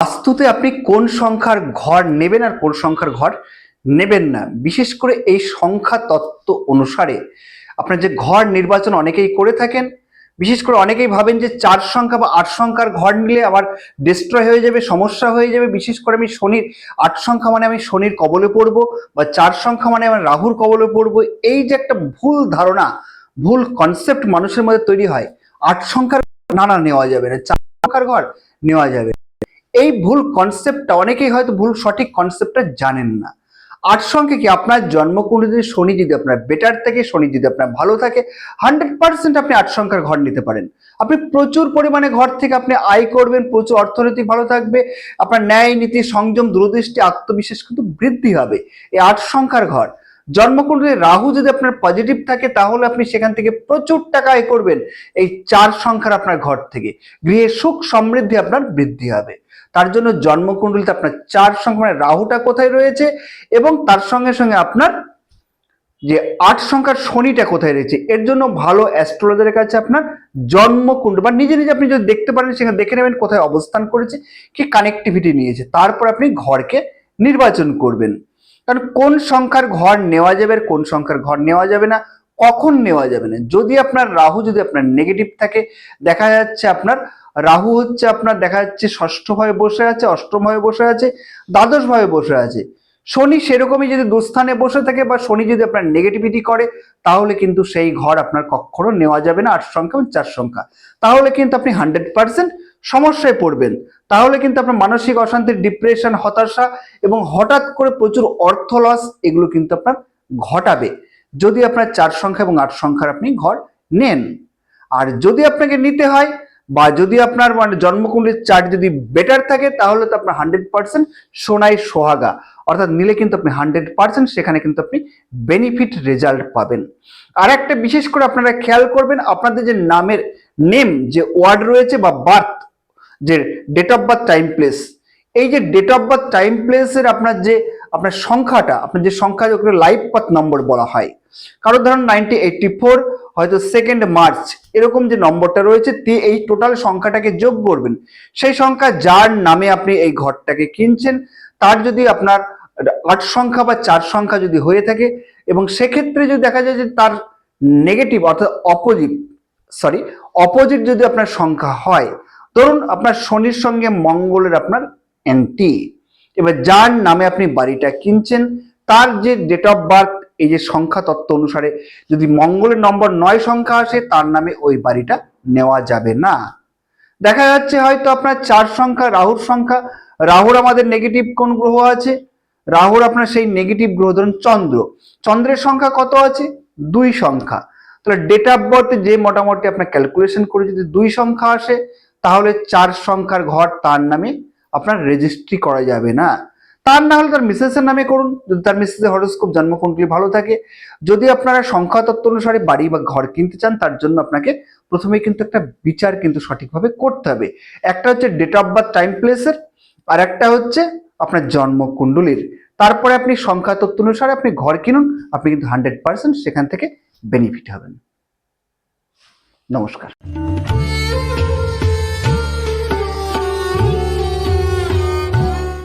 বাস্তুতে আপনি কোন সংখ্যার ঘর নেবেন আর কোন সংখ্যার ঘর নেবেন না। বিশেষ করে এই সংখ্যা তত্ত্ব অনুসারে আপনার যে ঘর নির্বাচন অনেকেই করে থাকেন, বিশেষ করে অনেকেই ভাবেন যে চার সংখ্যা বা আট সংখ্যার ঘর নিলে আবার ডিস্ট্রয় হয়ে যাবে, সমস্যা হয়ে যাবে। বিশেষ করে আমি শনির, আট সংখ্যা মানে আমি শনির কবলে পড়ব বা চার সংখ্যা মানে আমার রাহুর কবলে পড়ব। এই যে একটা ভুল ধারণা, ভুল কনসেপ্ট মানুষের মধ্যে তৈরি হয়। আট সংখ্যার না না নেওয়া যাবে না, চার সংখ্যার ঘর নেওয়া যাবে এই ভুল কনসেপ্টটা অনেকেই হয়তো ভুল সঠিক কনসেপ্টটা জানেন না। আট সংখ্যা কি আপনার জন্মকুণ্ডলী শনি যদি আপনার বেটার থাকে, শনি যদি আপনার ভালো থাকে হান্ড্রেড পার্সেন্ট আপনি আট সংখ্যার ঘর নিতে পারেন। আপনি প্রচুর পরিমাণে ঘর থেকে আপনি আয় করবেন, প্রচুর অর্থনৈতিক ভালো থাকবে, আপনার ন্যায় নীতি, সংযম, দূরদৃষ্টি, আত্মবিশ্বাস কিন্তু বৃদ্ধি হবে এই আট সংখ্যার ঘর। জন্মকুণ্ডলী রাহু যদি আপনার পজিটিভ থাকে, তাহলে আপনি সেখান থেকে প্রচুর টাকা আয় করবেন এই চার সংখ্যার আপনার ঘর থেকে। গৃহে সুখ সমৃদ্ধি আপনার বৃদ্ধি হবে। তার জন্য জন্মকুণ্ডলিতে আপনার চার সংখ্যা মানে রাহুটা কোথায় রয়েছে? এবং তার সঙ্গে সঙ্গে আপনার যে আট সংখ্যার শনিটা কোথায় রয়েছে? এর জন্য ভালো অ্যাস্ট্রোলজারের কাছে আপনার জন্মকুণ্ড, বা নিজে নিজে আপনি যদি দেখতে পারেন, সেখানে দেখে নেবেন কোথায় অবস্থান করেছে, কি কানেক্টিভিটি নিয়েছে। তারপর আপনি ঘরকে নির্বাচন করবেন। কারণ কোন সংখ্যার ঘর নেওয়া যাবে আর কোন সংখ্যার ঘর নেওয়া যাবে না? কখন নেওয়া যাবে না? যদি আপনার রাহু, যদি আপনার নেগেটিভ থাকে, দেখা যাচ্ছে আপনার রাহু হচ্ছে আপনার, দেখা যাচ্ছে ষষ্ঠ ভাবে বসে আছে, অষ্টম ভাবে বসে আছে, দ্বাদশ ভাবে বসে আছে। শনি সেরকমই যদি দুস্থানে বসে থাকে বা শনি যদি আপনার নেগেটিভিটি করে, তাহলে কিন্তু সেই ঘর আপনার কখনো নেওয়া যাবে না, আট সংখ্যা এবং চার সংখ্যা। তাহলে কিন্তু আপনি হান্ড্রেড পার্সেন্ট সমস্যায় পড়বেন। তাহলে কিন্তু আপনার মানসিক অশান্তি ডিপ্রেশন হতাশা এবং হঠাৎ করে প্রচুর অর্থ লস এগুলো কিন্তু আপনার ঘটাবে। যদি আপনার চার সংখ্যা এবং আট সংখ্যার আপনি ঘর নেন। আর যদি আপনাকে নিতে হয় বা যদি আপনার মানে জন্মকুণ্ডলীর চার্ট যদি বেটার থাকে, তাহলে তো আপনার হান্ড্রেড পার্সেন্ট সোনাই সোহাগা। অর্থাৎ নিলে কিন্তু আপনি হান্ড্রেড পার্সেন্ট সেখানে কিন্তু আপনি বেনিফিট রেজাল্ট পাবেন। আর একটা বিশেষ করে আপনারা খেয়াল করবেন, আপনাদের যে নামের নেম যে ওয়ার্ড রয়েছে বা বার্থ যে date of birth time place এই যে ডেট অফ বার্থ টাইম প্লেসের আপনার যে আপনার সংখ্যাটা, আপনার যে সংখ্যা ওখানে লাইফ পাথ নম্বর বলা হয়। কারও ধরুন নাইনটি এইটটি ফোর হয়তো সেকেন্ড মার্চ এরকম যে নম্বরটা রয়েছে, তে এই টোটাল সংখ্যাটাকে যোগ করবেন। সেই সংখ্যা যার নামে আপনি এই ঘরটাকে কিনছেন, তার যদি আপনার আট সংখ্যা বা চার সংখ্যা যদি হয়ে থাকে, এবং সেক্ষেত্রে যদি দেখা যায় যে তার নেগেটিভ অর্থাৎ অপোজিট সরি অপোজিট যদি আপনার সংখ্যা হয়, ধরুন আপনার শনির সঙ্গে মঙ্গলের আপনার অ্যান্টি এবার যার নামে আপনি বাড়িটা কিনছেন, তার যে ডেট অফ বার্থ এই যে সংখ্যা তত্ত্ব অনুসারে যদি মঙ্গলের নম্বর নয় সংখ্যা আসে, তার নামে ওই বাড়িটা নেওয়া যাবে না। দেখা যাচ্ছে হয়তো আপনার চার সংখ্যা, রাহুর সংখ্যা। রাহুর আমাদের নেগেটিভ কোন গ্রহ আছে? রাহুর আপনার সেই নেগেটিভ গ্রহ, ধরুন চন্দ্র। চন্দ্রের সংখ্যা কত আছে? দুই সংখ্যা। তাহলে ডেট অফ বার্থে যে মোটামুটি আপনার ক্যালকুলেশন করে যদি দুই সংখ্যা আসে, তাহলে চার সংখ্যার ঘর তার নামে আপনার রেজিস্ট্রি করা যাবে, না? তার না হলে তার মিসেসের নামে করুন। যদি তার মিসেসের হরস্কোপ জন্মকুণ্ডলী ভালো থাকে, যদি আপনারা সংখ্যা তত্ত্ব অনুসারে বাড়ি বা ঘর কিনতে চান, তার জন্য আপনাকে প্রথমে কিন্তু একটা বিচার কিন্তু সঠিকভাবে করতে হবে। একটা হচ্ছে ডেট অফ বার্থ টাইম প্লেসের আর একটা হচ্ছে আপনার জন্মকুণ্ডলীর। তারপরে আপনি সংখ্যা তত্ত্ব অনুসারে আপনি ঘর কিনুন, আপনি কিন্তু হান্ড্রেড পার্সেন্ট সেখান থেকে বেনিফিট হবেন। নমস্কার।